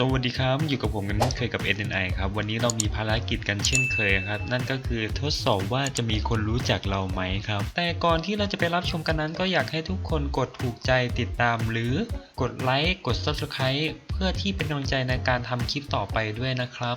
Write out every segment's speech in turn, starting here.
สวัสดีครับ อยู่กับผมกันเช่นเคยกับ NNI ครับ วันนี้เรามีภารกิจกันเช่นเคยครับ นั่นก็คือทดสอบว่าจะมีคนรู้จักเราไหมครับ แต่ก่อนที่เราจะไปรับชมกันนั้น ก็อยากให้ทุกคนกดถูกใจติดตาม หรือกดไลค์กด Subscribe เพื่อที่เป็นกำลังใจในการทำคลิปต่อไปด้วยนะครับ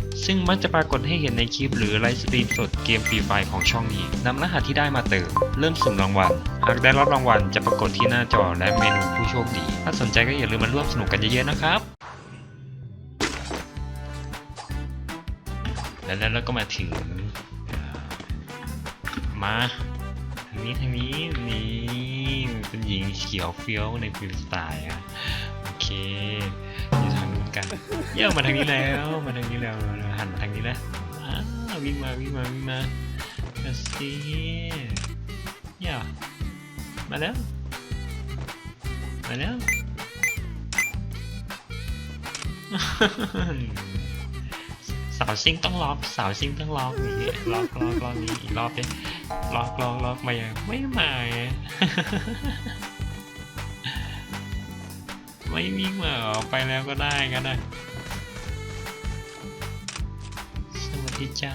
ซึ่งมักจะปรากฏให้เห็นในคลิปหรือไลฟ์สตรีมสดเกมฟรีไฟล์ของช่องนี้นำรหัสที่ได้มาเติม เริ่มสุ่มรางวัล หากได้รับรางวัลจะปรากฏที่หน้าจอและเมนูผู้โชคดี ถ้าสนใจก็อย่าลืมมาร่วมสนุกกันเยอะๆนะครับ และแล้วเราก็มาถึง มาทางนี้ทางนี้นี่เป็นหญิงเขียวเฟี้ยวในฟิลสไตล์อะโอเค กันเยี่ยมมาทางนี้แล้วมาทางนี้แล้วหันทางนี้นะอ้ววิ่งมาวิ่งมาวิ่งมามาสิเยี่ยมาแล้วมาแล้วสาวซิงต้องล็อกสาวซิงต้องล็อกนี้ล็อกล็อกล็อกนี้อีกรอบดิล็อกล็อกล็อกมายังไม่มา ไม่วิ่งมาเหรอไปแล้วก็ได้ก็ได้สวัสดีจ้า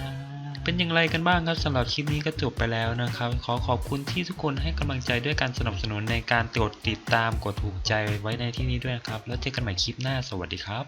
เป็นอย่างไรกันบ้างครับสำหรับคลิปนี้ก็จบไปแล้วนะครับ ขอขอบคุณที่ทุกคนให้กำลังใจด้วยการสนับสนุนในการกดติดตามกดถูกใจไว้ในที่นี้ด้วยนะครับ แล้วเจอกันใหม่คลิปหน้าสวัสดีครับ